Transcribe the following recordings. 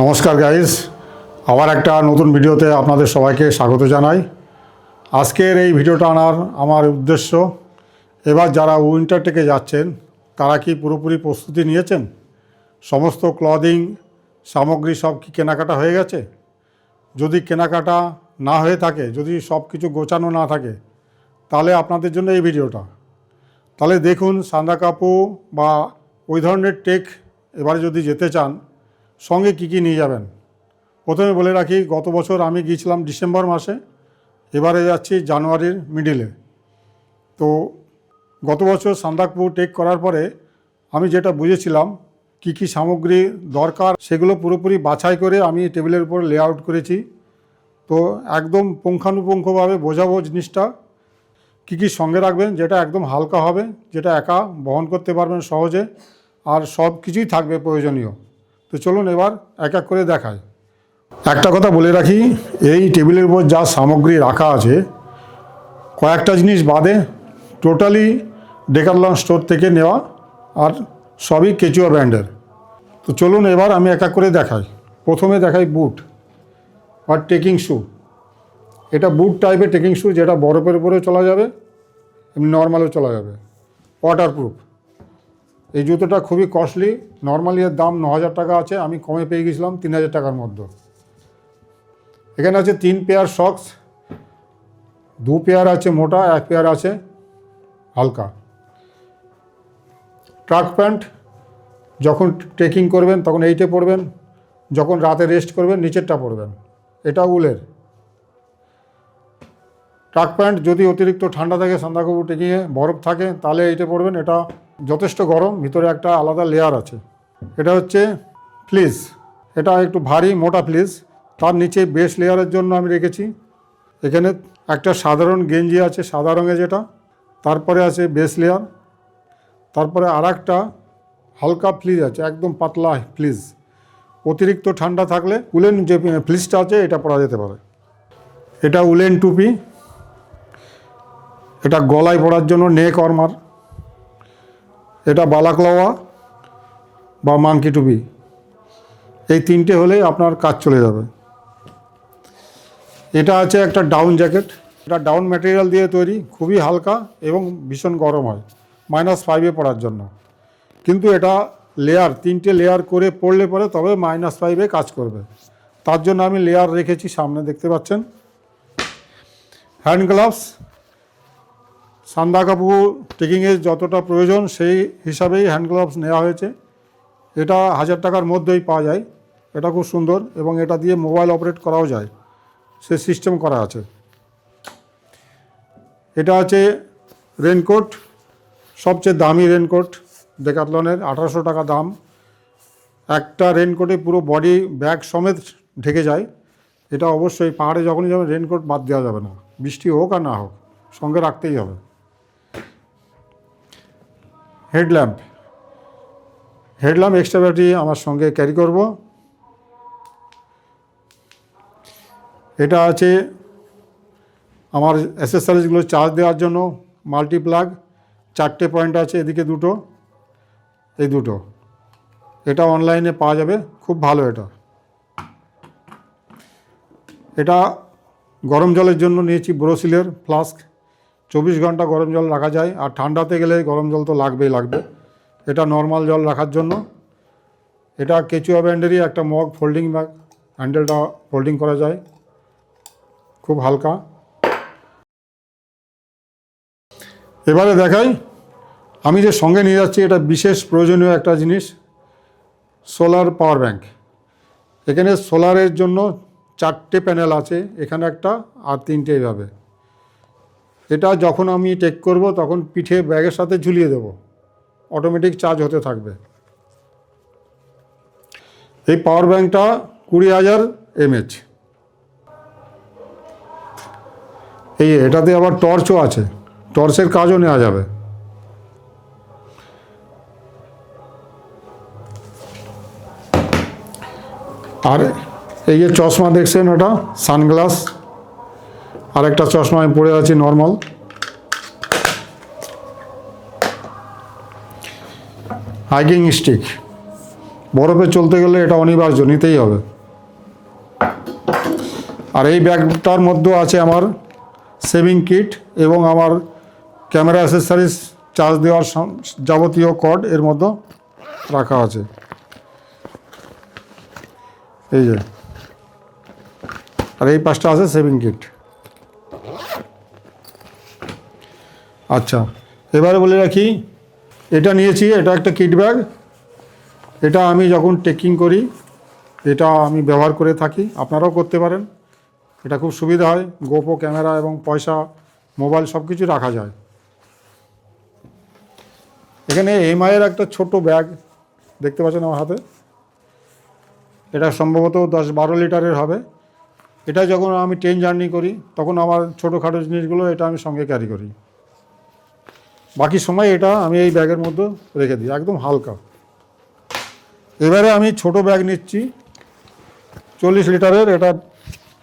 নমস্কার গাইজ আবার একটা নতুন ভিডিওতে আপনাদের সবাইকে স্বাগত জানাই। আজকের এই ভিডিওটা আনার আমার উদ্দেশ্য, এবার যারা উইন্টার টেকে যাচ্ছেন, তারা কি পুরোপুরি প্রস্তুতি নিয়েছেন? সমস্ত ক্লদিং সামগ্রী সব কি কেনাকাটা হয়ে গেছে? যদি কেনাকাটা না হয়ে থাকে, যদি সব কিছু গোছানো না থাকে, তাহলে আপনাদের জন্য এই ভিডিওটা। তাহলে দেখুন সান্দা কাপু বা ওই ধরনের টেক এবারে যদি যেতে চান সঙ্গে কি কি নিয়ে যাবেন? প্রথমে বলে রাখি, গত বছর আমি গিয়েছিলাম ডিসেম্বর মাসে, এবারে যাচ্ছি জানুয়ারির মিডিলে। তো গত বছর সান্দাকপুর টেক করার পরে আমি যেটা বুঝেছিলাম, কি কি সামগ্রী দরকার সেগুলো পুরোপুরি বাছাই করে আমি টেবিলের উপর লেআউট করেছি। তো একদম পুঙ্খানুপুঙ্খভাবে বোঝাবো জিনিসটা, কী কী সঙ্গে রাখবেন যেটা একদম হালকা হবে, যেটা একা বহন করতে পারবেন সহজে, আর সব কিছুই থাকবে প্রয়োজনীয়। তো চলুন এবার এক এক করে দেখাই। একটা কথা বলে রাখি, এই টেবিলের উপর যা সামগ্রী রাখা আছে, কয়েকটা জিনিস বাদে টোটালি ডেকারলন স্টোর থেকে নেওয়া আর সবই কেচুয়া ব্র্যান্ডের। তো চলুন এবার আমি এক এক করে দেখাই। প্রথমে দেখাই বুট আর টেকিং শ্যু এটা বুট টাইপের টেকিং শ্যু যেটা বরফের উপরেও চলা যাবে, এমনি নর্মালও চলা যাবে। ওয়াটারপ্রুফ এই জুতোটা খুবই কস্টলি নর্মালি এর দাম ন হাজার টাকা আছে, আমি কমে পেয়ে গেছিলাম তিন হাজার টাকার মধ্যে। এখানে আছে তিন পেয়ার সক্স দু পেয়ার আছে মোটা, এক পেয়ার আছে হালকা। ট্রাক প্যান্ট যখন ট্রেকিং করবেন তখন এইটে পরবেন, যখন রাতে রেস্ট করবেন নিচেরটা পরবেন। এটা উলের। ট্রাক প্যান্ট যদি অতিরিক্ত ঠান্ডা থাকে সান্দাকবু টেকিংয়ে বরফ থাকে, তাহলে এইটা পরবেন। এটা যথেষ্ট গরম, ভিতরে একটা আলাদা লেয়ার আছে। এটা হচ্ছে ফ্লিজ এটা একটু ভারী, মোটা ফ্লিজ তার নিচে বেশ লেয়ারের জন্য আমি রেখেছি। এখানে একটা সাধারণ গেঞ্জি আছে, সাদা রঙের যেটা। তারপরে আছে বেস লেয়ার তারপরে আর একটা হালকা ফ্লিজ আছে, একদম পাতলা ফ্লিজ অতিরিক্ত ঠান্ডা থাকলে উলেন যে ফ্লিজটা আছে, এটা পরা যেতে পারে। এটা উলেন টুপি। এটা গলায় পরার জন্য নেক অর্মার এটা বালাকলাওয়া বা মাংকি টুপি। এই তিনটে হলে আপনার কাজ চলে যাবে। এটা আছে একটা ডাউন জ্যাকেট এটা ডাউন ম্যাটেরিয়াল দিয়ে তৈরি, খুবই হালকা এবং ভীষণ গরম হয়। মাইনাস ফাইভে পড়ার জন্য। কিন্তু এটা লেয়ার তিনটে লেয়ার করে পড়লে পরে তবে মাইনাস ফাইভে কাজ করবে। তার জন্য আমি লেয়ার রেখেছি, সামনে দেখতে পাচ্ছেন। হ্যান্ড গ্লাভস সান্দা কাপু টেকিংয়ের যতটা প্রয়োজন সেই হিসাবেই হ্যান্ড গ্লাভস নেওয়া হয়েছে। এটা হাজার টাকার মধ্যেই পাওয়া যায়। এটা খুব সুন্দর এবং এটা দিয়ে মোবাইল অপারেট করাও যায়। সে সিস্টেম করা আছে। এটা আছে রেনকোট সবচেয়ে দামি রেনকোট ডেকাতলনের আঠারোশো টাকা দাম। একটা রেনকোটে পুরো বডি ব্যাগ সমেত ঢেকে যায়। এটা অবশ্যই পাহাড়ে যখনই যাবেন রেনকোট বাদ দেওয়া যাবে না। বৃষ্টি হোক আর না হোক, সঙ্গে রাখতেই হবে। হেডল্যাম্প। হেডল্যাম্প এক্সট্রা ব্যাটারি আমার সঙ্গে ক্যারি করব। এটা আছে আমার অ্যাসেসারিজগুলো চার্জ দেওয়ার জন্য মাল্টি প্লাগ চারটে পয়েন্ট আছে এদিকে দুটো, এই দুটো। এটা অনলাইনে পাওয়া যাবে, খুব ভালো এটা। এটা গরম জলের জন্য নিয়েছি ব্রোসিলের ফ্লাস্ক চব্বিশ ঘণ্টা গরম জল রাখা যায়, আর ঠান্ডাতে গেলে গরম জল তো লাগবেই লাগবে। এটা নর্মাল জল রাখার জন্য। এটা কেচুয়া ব্যান্ডেরই একটা মগ ফোল্ডিং ব্যাগ হ্যান্ডেলটা ফোল্ডিং করা যায়। খুব হালকা। এবারে দেখাই, আমি যে সঙ্গে নিয়ে যাচ্ছি, এটা বিশেষ প্রয়োজনীয় একটা জিনিস সোলার পাওয়ার ব্যাংক এখানে সোলারের জন্য চারটে প্যানেল আছে, এখানে একটা আর তিনটে এইভাবে। এটা যখন আমি টেক করব, তখন পিঠে ব্যাগের সাথে ঝুলিয়ে দেব। অটোমেটিক চার্জ হতে থাকবে। এই পাওয়ার ব্যাঙ্কটা কুড়ি হাজার এমএচ এই এটাতে আবার টর্চও আছে। টর্চের কাজও নেওয়া যাবে। আর এই যে চশমা দেখছেন ওটা, সানগ্লাস। আর একটা চশমা আমি পরে আছি নর্মাল হাইকিং স্টিক বরফে চলতে গেলে এটা অনিবার্য, নিতেই হবে। আর এই ব্যাগটার মধ্যেও আছে আমার সেভিং কিট এবং আমার ক্যামেরা অ্যাসেসরিজ চার্জ দেওয়ার যাবতীয় কর্ড এর মধ্যে রাখা আছে। এই যে। আর এই পাশটা আছে সেভিং কিট আচ্ছা এবারে বলে রাখি, এটা নিয়েছি, এটা একটা কিট ব্যাগ এটা আমি যখন ট্রেকিং করি, এটা আমি ব্যবহার করে থাকি, আপনারাও করতে পারেন, এটা খুব সুবিধা হয় গোপো ক্যামেরা এবং পয়সা, মোবাইল সব কিছু রাখা যায়। এখানে এমআইয়ের একটা ছোট ব্যাগ দেখতে পাচ্ছেন আমার হাতে, এটা সম্ভবত দশ বারো লিটারের হবে। এটা যখন আমি ট্রেন জার্নি করি, তখন আমার ছোটোখাটো জিনিসগুলো এটা আমি সঙ্গে ক্যারি করি। বাকি সময় এটা আমি এই ব্যাগের মধ্যে রেখে দিই, একদম হালকা। এবারে আমি ছোট ব্যাগ নিচ্ছি, চল্লিশ লিটারের এটা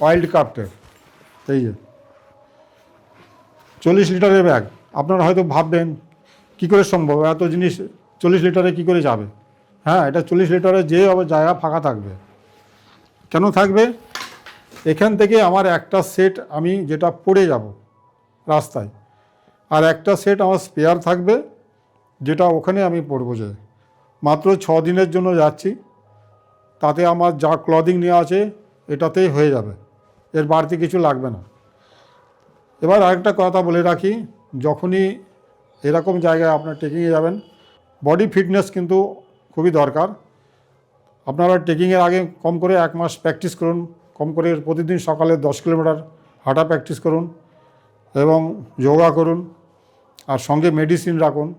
ওয়াইল্ড ক্রাফটের এই যে। চল্লিশ লিটারের ব্যাগ আপনারা হয়তো ভাববেন, কি করে সম্ভব? এত জিনিস, চল্লিশ লিটারে কি করে যাবে? হ্যাঁ এটা চল্লিশ লিটারে যে জায়গা ফাঁকা থাকবে। কেন থাকবে? এখান থেকে আমার একটা সেট আমি যেটা পড়ে যাব রাস্তায়, আর একটা সেট আমার স্পেয়ার থাকবে যেটা ওখানে আমি পরবো যে। মাত্র ছ দিনের জন্য যাচ্ছি, তাতে আমার যা ক্লদিং নেওয়া আছে এটাতেই হয়ে যাবে, এর বাড়তি কিছু লাগবে না। এবার আরেকটা কথা বলে রাখি, যখনই এরকম জায়গায় আপনার ট্রেকিংয়ে যাবেন বডি ফিটনেস কিন্তু খুবই দরকার। আপনারা ট্রেকিংয়ের আগে কম করে এক মাস প্র্যাকটিস করুন কম করে প্রতিদিন সকালে দশ কিলোমিটার হাঁটা প্র্যাকটিস করুন এবং যোগা করুন আর সঙ্গে মেডিসিন রাখুন।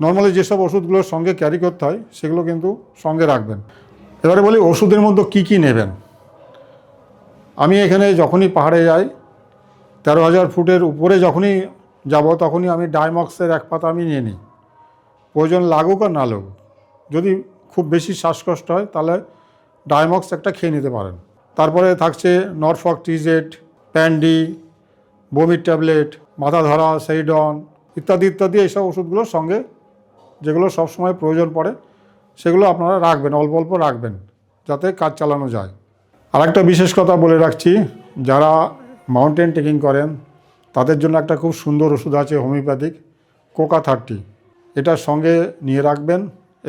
নর্মালি যেসব ওষুধগুলো সঙ্গে ক্যারি করতে হয়, সেগুলো কিন্তু সঙ্গে রাখবেন। এবারে বলি, ওষুধের মধ্যে কী কী নেবেন? আমি এখানে যখনই পাহাড়ে যাই, তেরো হাজার ফুটের উপরে যখনই যাব, তখনই আমি ডাইমক্সের এক পাতা আমি নিয়ে নিই। প্রয়োজন লাগুক আর না লাগুক। যদি খুব বেশি শ্বাসকষ্ট হয়, তাহলে ডায়মক্স একটা খেয়ে নিতে পারেন। তারপরে থাকছে নরফক টিজেট প্যান্ডি বমির ট্যাবলেট মাথা ধরা সেইডন ইত্যাদি ইত্যাদি এইসব ওষুধগুলোর সঙ্গে যেগুলো সবসময় প্রয়োজন পড়ে, সেগুলো আপনারা রাখবেন, অল্প অল্প রাখবেন, যাতে কাজ চালানো যায়। আর একটা বিশেষ কথা বলে রাখছি, যারা মাউন্টেন ট্রেকিং করেন, তাদের জন্য একটা খুব সুন্দর ওষুধ আছে হোমিওপ্যাথিক কোকা থার্টি এটা সঙ্গে নিয়ে রাখবেন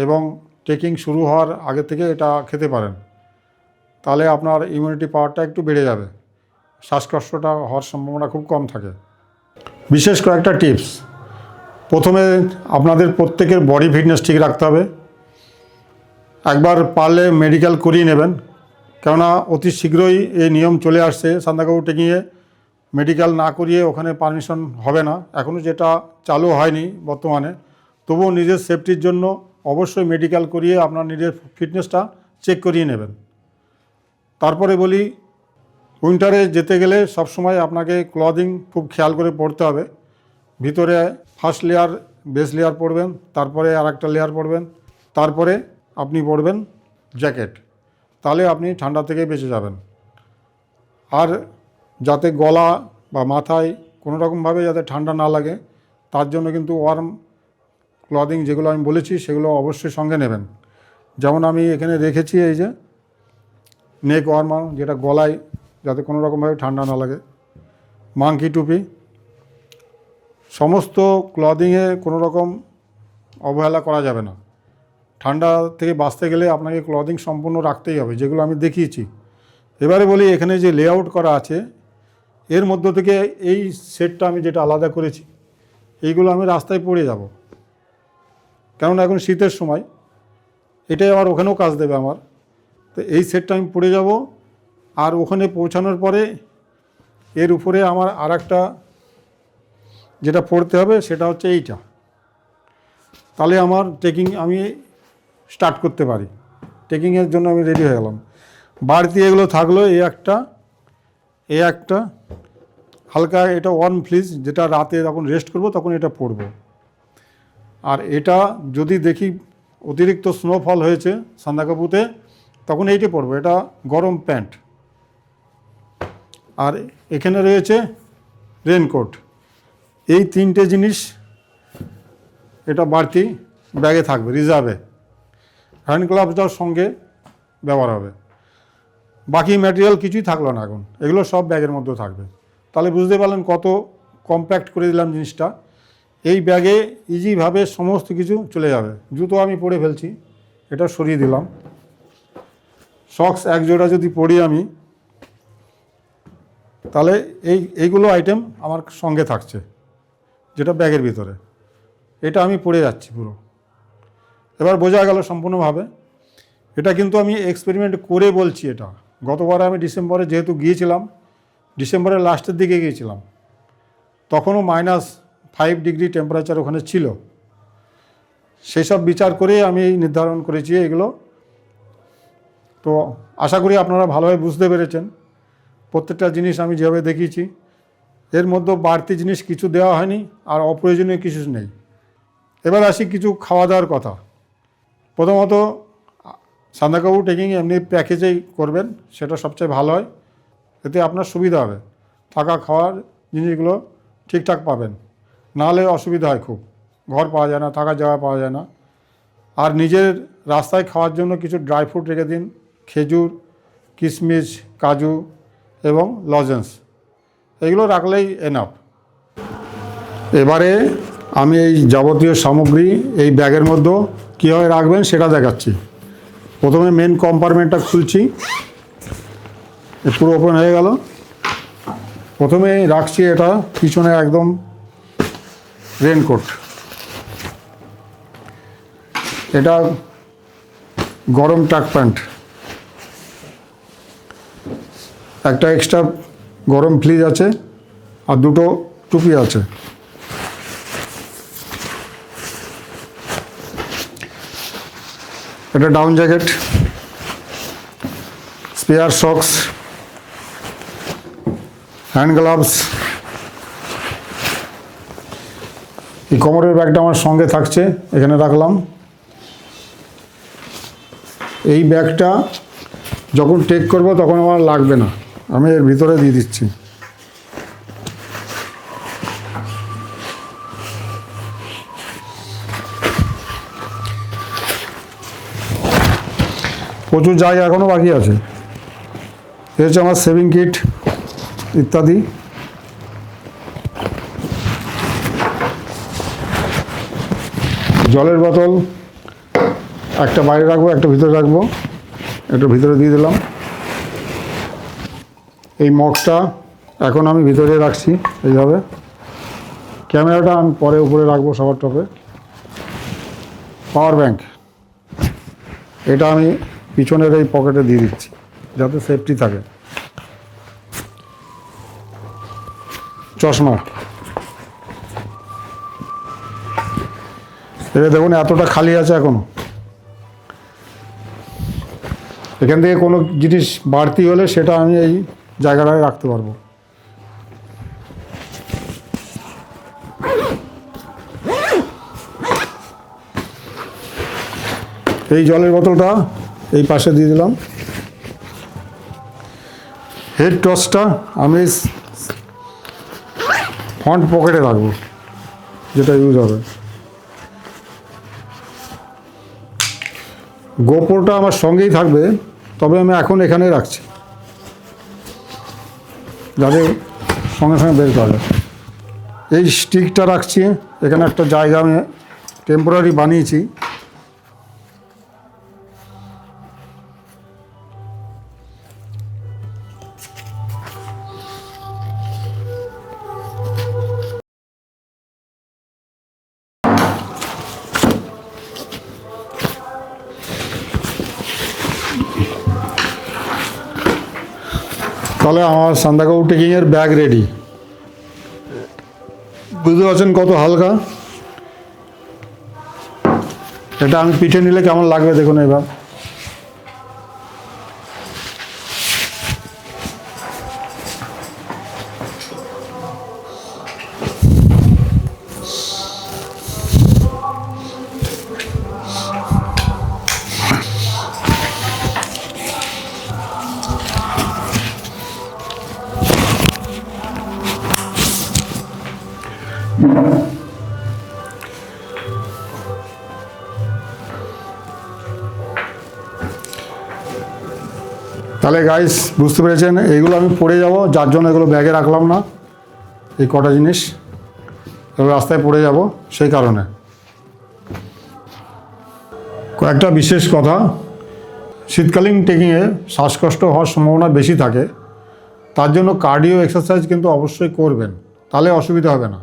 এবং ট্রেকিং শুরু হওয়ার আগে থেকে এটা খেতে পারেন। তাহলে আপনার ইমিউনিটি পাওয়ারটা একটু বেড়ে যাবে। শ্বাসকষ্টটা হওয়ার সম্ভাবনা খুব কম থাকে। বিশেষ কয়েকটা টিপস প্রথমে আপনাদের প্রত্যেকের বডি ফিটনেস ঠিক রাখতে হবে। একবার পারলে মেডিকেল করিয়ে নেবেন। কেননা অতি শীঘ্রই এই নিয়ম চলে আসছে সান্দাকাবু টেকিংয়ে। মেডিকেল না করিয়ে ওখানে পারমিশন হবে না। এখনও যেটা চালু হয়নি বর্তমানে। তবুও নিজের সেফটির জন্য অবশ্যই মেডিকেল করিয়ে আপনার নিজের ফিটনেসটা চেক করিয়ে নেবেন। তারপরে বলি উইন্টারে যেতে গেলে সবসময় আপনাকে ক্লদিং খুব খেয়াল করে পড়তে হবে। ভিতরে ফার্স্ট লেয়ার বেস লেয়ার পরবেন, তারপরে আর একটা লেয়ার পরবেন, তারপরে আপনি পরবেন জ্যাকেট তাহলে আপনি ঠান্ডা থেকে বেঁচে যাবেন। আর যাতে গলা বা মাথায় কোনো রকমভাবে যাতে ঠান্ডা না লাগে, তার জন্য কিন্তু ওয়ার্ম ক্লদিং যেগুলো আমি বলেছি, সেগুলো অবশ্যই সঙ্গে নেবেন। যেমন আমি এখানে রেখেছি এই যে নেক ওয়ার্মার যেটা গলায় যাতে কোনো রকমভাবে ঠান্ডা না লাগে। মাংকি টুপি। সমস্ত ক্লদিংয়ে কোনো রকম অবহেলা করা যাবে না। ঠান্ডা থেকে বাঁচতে গেলে আপনাকে ক্লদিং সম্পূর্ণ রাখতেই হবে, যেগুলো আমি দেখিয়েছি। এবারে বলি, এখানে যে লেআউট করা আছে, এর মধ্য থেকে এই সেটটা আমি যেটা আলাদা করেছি, এইগুলো আমি রাস্তায় পড়ে যাব। কেননা এখন শীতের সময়, এটাই আবার ওখানেও কাজ দেবে আমার। তো এই সেটটা আমি পড়ে যাব। আর ওখানে পৌঁছানোর পরে এর উপরে আমার আর একটা যেটা পড়তে হবে সেটা হচ্ছে এইটা। তাহলে আমার ট্রেকিং আমি স্টার্ট করতে পারি। ট্রেকিংয়ের জন্য আমি রেডি হয়ে গেলাম। বাড়তি এগুলো থাকল এই একটা এই একটা, হালকা এটা ওয়ান ফ্লিজ যেটা রাতে যখন রেস্ট করব তখন এটা পরবো। আর এটা যদি দেখি অতিরিক্ত স্নোফল হয়েছে সান্দাকাপুতে তখন এইটি পরবো, এটা গরম প্যান্ট। আর এখানে রয়েছে রেনকোট। এই তিনটে জিনিস এটা বাড়তি ব্যাগে থাকবে, রিজার্ভে। হ্যান্ড গ্লাভসটার সঙ্গে ব্যবহার হবে। বাকি ম্যাটেরিয়াল কিছুই থাকল না এখন, এগুলো সব ব্যাগের মধ্যে থাকবে। তাহলে বুঝতে পারলেন কত কম্প্যাক্ট করে দিলাম জিনিসটা। এই ব্যাগে ইজিভাবে সমস্ত কিছু চলে যাবে। জুতো আমি পরে ফেলছি, এটা সরিয়ে দিলাম। সক্স এক জোড়া যদি পড়ি আমি, তাহলে এই, এইগুলো আইটেম আমার সঙ্গে থাকছে, যেটা ব্যাগের ভিতরে। এটা আমি পড়ে যাচ্ছি পুরো। এবার বোঝা গেল সম্পূর্ণভাবে। এটা কিন্তু আমি এক্সপেরিমেন্ট করে বলছি এটা। গতবার আমি ডিসেম্বরে যেহেতু গিয়েছিলাম, ডিসেম্বরের লাস্টের দিকে গিয়েছিলাম, তখনও মাইনাস ফাইভ ডিগ্রি টেম্পারেচার ওখানে ছিল। সেই সব বিচার করে আমি নির্ধারণ করেছি এগুলো। তো আশা করি আপনারা ভালোভাবে বুঝতে পেরেছেন। প্রত্যেকটা জিনিস আমি যেভাবে দেখিয়েছি, এর মধ্যে বাড়তি জিনিস কিছু দেওয়া হয়নি আর অপ্রয়োজনীয় কিছু নেই। এবার আসি কিছু খাওয়া দাওয়ার কথা। প্রথমত, সান্দাকাবু ট্রেকিং এমনি প্যাকেজেই করবেন, সেটা সবচেয়ে ভালো হয়। এতে আপনার সুবিধা হবে। থাকা খাওয়ার জিনিসগুলো ঠিকঠাক পাবেন। নাহলে অসুবিধা হয় খুব। ঘর পাওয়া যায় না থাকার জায়গা পাওয়া যায় না। আর নিজের রাস্তায় খাওয়ার জন্য কিছু ড্রাই ফ্রুট রেখে দিন খেজুর, কিশমিশ, কাজু এবং লজেন্স। এগুলো রাখলেই এনাফ এবারে আমি এই যাবতীয় সামগ্রী এই ব্যাগের মধ্যে কীভাবে রাখবেন সেটা দেখাচ্ছি। প্রথমে মেন কম্পার্টমেন্টটা খুলছি। পুরো ওপেন হয়ে গেল। প্রথমে রাখছি এটা পিছনে একদম রেনকোট এটা গরম ট্রাক প্যান্ট। একটা এক্সট্রা গরম ফ্লিজ আছে আর দুটো টুপি আছে। এটা down jacket spare socks hand gloves এই কোমরের ব্যাগটা আমার সঙ্গে থাকছে, এখানে রাখলাম। এই ব্যাগটা যখন টেক করব তখন আমার লাগবে না। আমি এর ভিতরে দিয়ে দিচ্ছি। প্রচুর জায়গা এখনও বাকি আছে। এ হচ্ছে আমার সেভিং কিট ইত্যাদি। জলের বোতল একটা বাইরে রাখব, একটা ভিতরে রাখব। একটা ভিতরে দিয়ে দিলাম। এই মগটা এখন আমি ভিতরে রাখছি এইভাবে। ক্যামেরাটা আমি পরে উপরে রাখব সবার টপে। Power bank. এটা আমি পিছনের এই পকেটে দিয়ে দিচ্ছি, যাতে সেফটি থাকে। চশমা। এটা দেখুন, এতটা খালি আছে এখনও। এখান থেকে কোনো জিনিস বাড়তি হলে সেটা আমি এই জায়গাটায় রাখতে পারব। এই জলের বোতলটা এই পাশে দিয়ে দিলাম। হেড টসটা আমি ফ্রন্ট পকেটে রাখব, যেটা ইউজ হবে। গোপরটা আমার সঙ্গেই থাকবে, তবে আমি এখন এখানে রাখছি। যাতে সঙ্গে সঙ্গে বের করা এই স্টিকটা রাখছি এখানে একটা জায়গা আমি টেম্পোরারি বানিয়েছি। তাহলে আমার সান্দাকাউ টেকিংয়ের ব্যাগ রেডি বুঝতে পারছেন কত হালকা? এটা আমি পিঠে নিলে কেমন লাগবে দেখুন এবার। তাহলে গাইস বুঝতে পেরেছেন? এইগুলো আমি পড়ে যাব, যার জন্য এগুলো ব্যাগে রাখলাম না। এই কটা জিনিস এগুলো রাস্তায় পড়ে যাব, সেই কারণে। কয়েকটা বিশেষ কথা। শীতকালীন ট্রেকিংয়ে শ্বাসকষ্ট হওয়ার সম্ভাবনা বেশি থাকে। তার জন্য কার্ডিও এক্সারসাইজ কিন্তু অবশ্যই করবেন। তাহলে অসুবিধা হবে না।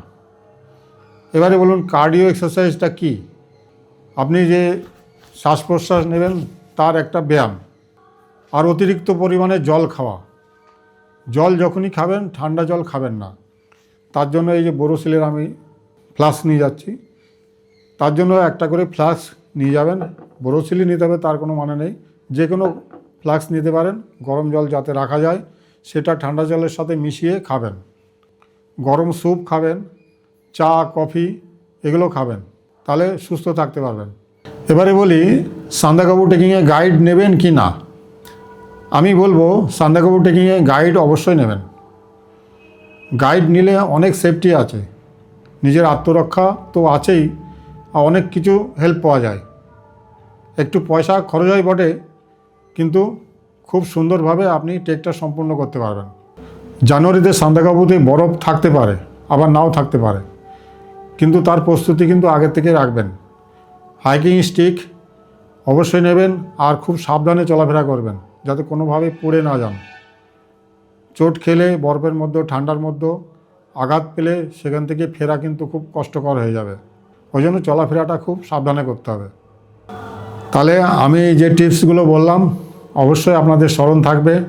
এবারে বলুন কার্ডিও এক্সারসাইজটা কি? আপনি যে শ্বাস প্রশ্বাস নেবেন, তার একটা ব্যায়াম। আর অতিরিক্ত পরিমাণে জল খাওয়া। জল যখনই খাবেন, ঠান্ডা জল খাবেন না। তার জন্য এই যে বোরোসিলের আমি ফ্লাস্ক নিয়ে যাচ্ছি। তার জন্য একটা করে ফ্লাস্ক নিয়ে যাবেন। বোরোসিলি নিতে হবে, তার কোনো মানে নেই। যে কোনো ফ্লাস্ক নিতে পারেন, গরম জল যাতে রাখা যায়, সেটা ঠান্ডা জলের সাথে মিশিয়ে খাবেন। গরম স্যুপ খাবেন, চা, কফি, এগুলো খাবেন, তাহলে সুস্থ থাকতে পারবেন। এবারে বলি, সান্দাকাবু ট্রেকিংয়ে গাইড নেবেন কি না? আমি বলব, সান্দাকাবু ট্রেকিংয়ে গাইড অবশ্যই নেবেন। গাইড নিলে অনেক সেফটি আছে। নিজের আত্মরক্ষা তো আছেই অনেক কিছু হেল্প পাওয়া যায়। একটু পয়সা খরচ হয় বটে, কিন্তু খুব সুন্দরভাবে আপনি ট্রেকটা সম্পূর্ণ করতে পারবেন। জানুয়ারিতে সান্দাকাবুতে বরফ থাকতে পারে, আবার নাও থাকতে পারে। কিন্তু তার প্রস্তুতি কিন্তু আগের থেকে রাখবেন। হাইকিং স্টিক অবশ্যই নেবেন, আর খুব সাবধানে চলাফেরা করবেন। যাতে কোনোভাবে পড়ে না যান। চোট খেলে, বরফের মধ্যে, ঠান্ডার মধ্যে আঘাত পেলে সেখান থেকে ফেরা কিন্তু খুব কষ্টকর হয়ে যাবে। ওই জন্য চলাফেরাটা খুব সাবধানে করতে হবে। তাহলে আমি যে টিপসগুলো বললাম, অবশ্যই আপনাদের স্মরণ থাকবে।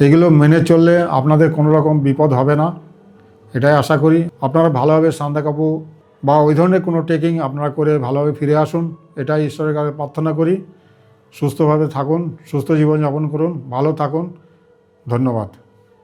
এগুলো মেনে চললে আপনাদের কোনো রকম বিপদ হবে না। এটাই আশা করি। আপনারা ভালোভাবে সান্দাকাপু বা ওই ধরনের কোনো ট্রেকিং আপনারা করে ভালোভাবে ফিরে আসুন। এটাই ঈশ্বরের কাছে প্রার্থনা করি। সুস্থভাবে থাকুন সুস্থ জীবনযাপন করুন ভালো থাকুন। ধন্যবাদ।